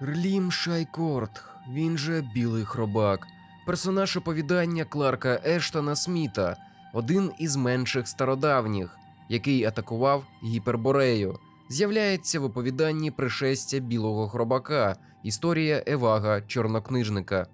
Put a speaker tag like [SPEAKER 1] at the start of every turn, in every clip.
[SPEAKER 1] Рлім Шайкорт, він же Білий Хробак, персонаж оповідання Кларка Ештона Сміта, один із менших стародавніх, який атакував гіперборею, з'являється в оповіданні пришестя Білого Хробака, історія Евага Чорнокнижника.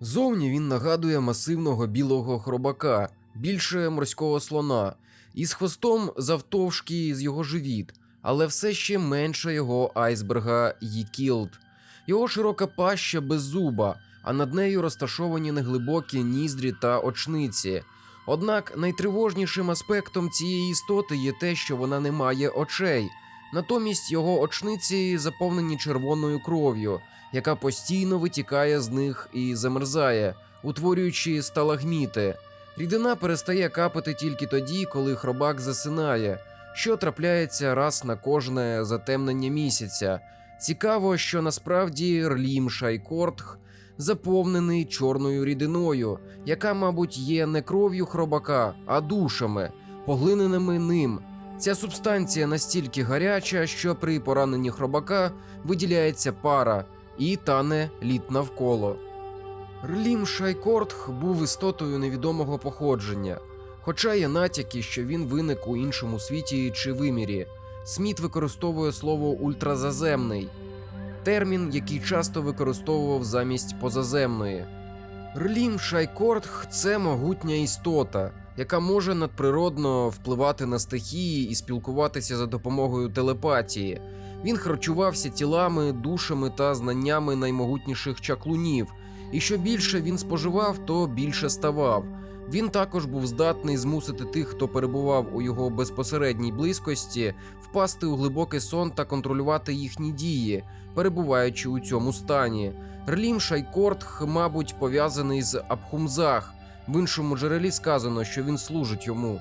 [SPEAKER 1] Зовні він нагадує масивного білого хробака, більше морського слона, із хвостом завтовшки з його живіт, але все ще менше його айсберга Йікілд. Його широка паща без зуба, а над нею розташовані неглибокі ніздрі та очниці. Однак найтривожнішим аспектом цієї істоти є те, що вона не має очей. Натомість його очниці заповнені червоною кров'ю, яка постійно витікає з них і замерзає, утворюючи сталагміти. Рідина перестає капати тільки тоді, коли хробак засинає, що трапляється раз на кожне затемнення місяця. Цікаво, що насправді Рлім Шайкортх заповнений чорною рідиною, яка, мабуть, є не кров'ю хробака, а душами, поглиненими ним. Ця субстанція настільки гаряча, що при пораненні хробака виділяється пара і тане лід навколо. Рлім Шайкортх був істотою невідомого походження, хоча є натяки, що він виник у іншому світі чи вимірі. Сміт використовує слово ультразаземний, термін, який часто використовував замість позаземної. Рлім Шайкортх це могутня істота, яка може надприродно впливати на стихії і спілкуватися за допомогою телепатії. Він харчувався тілами, душами та знаннями наймогутніших чаклунів, і що більше він споживав, то більше ставав. Він також був здатний змусити тих, хто перебував у його безпосередній близькості, впасти у глибокий сон та контролювати їхні дії, перебуваючи у цьому стані. Рлім Шайкортх, мабуть, пов'язаний з Абхумзах. В іншому джерелі сказано, що він служить йому.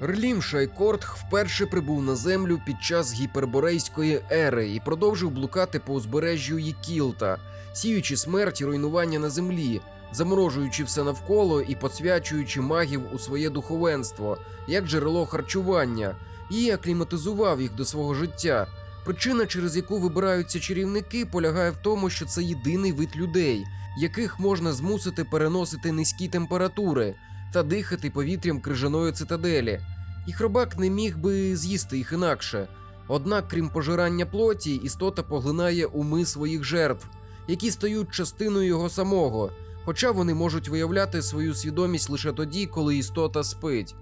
[SPEAKER 1] Рлім Шайкортх вперше прибув на землю під час гіперборейської ери і продовжив блукати по узбережжю Єкілта, сіючи смерть і руйнування на землі, заморожуючи все навколо і посвячуючи магів у своє духовенство, як джерело харчування, і акліматизував їх до свого життя. Причина, через яку вибираються чарівники, полягає в тому, що це єдиний вид людей, яких можна змусити переносити низькі температури та дихати повітрям крижаної цитаделі. І хробак не міг би з'їсти їх інакше. Однак, крім пожирання плоті, істота поглинає уми своїх жертв, які стають частиною його самого, хоча вони можуть виявляти свою свідомість лише тоді, коли істота спить.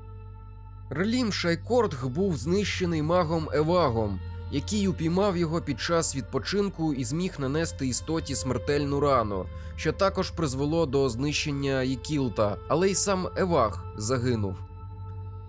[SPEAKER 1] Релім Шайкортг був знищений магом Евагом, який упіймав його під час відпочинку і зміг нанести істоті смертельну рану, що також призвело до знищення Єкілта, але й сам Еваг загинув.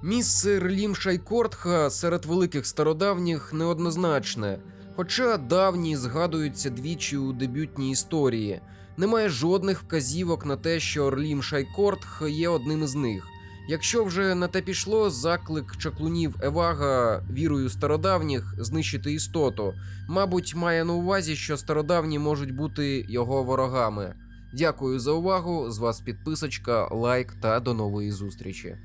[SPEAKER 1] Місце Релім Шайкортха серед великих стародавніх неоднозначне, хоча давні згадуються двічі у дебютній історії. Немає жодних вказівок на те, що Орлім Шайкортх є одним із них. Якщо вже на те пішло, заклик чаклунів Евага вірою стародавніх знищити істоту, мабуть, має на увазі, що стародавні можуть бути його ворогами. Дякую за увагу. З вас підписочка, лайк та до нової зустрічі.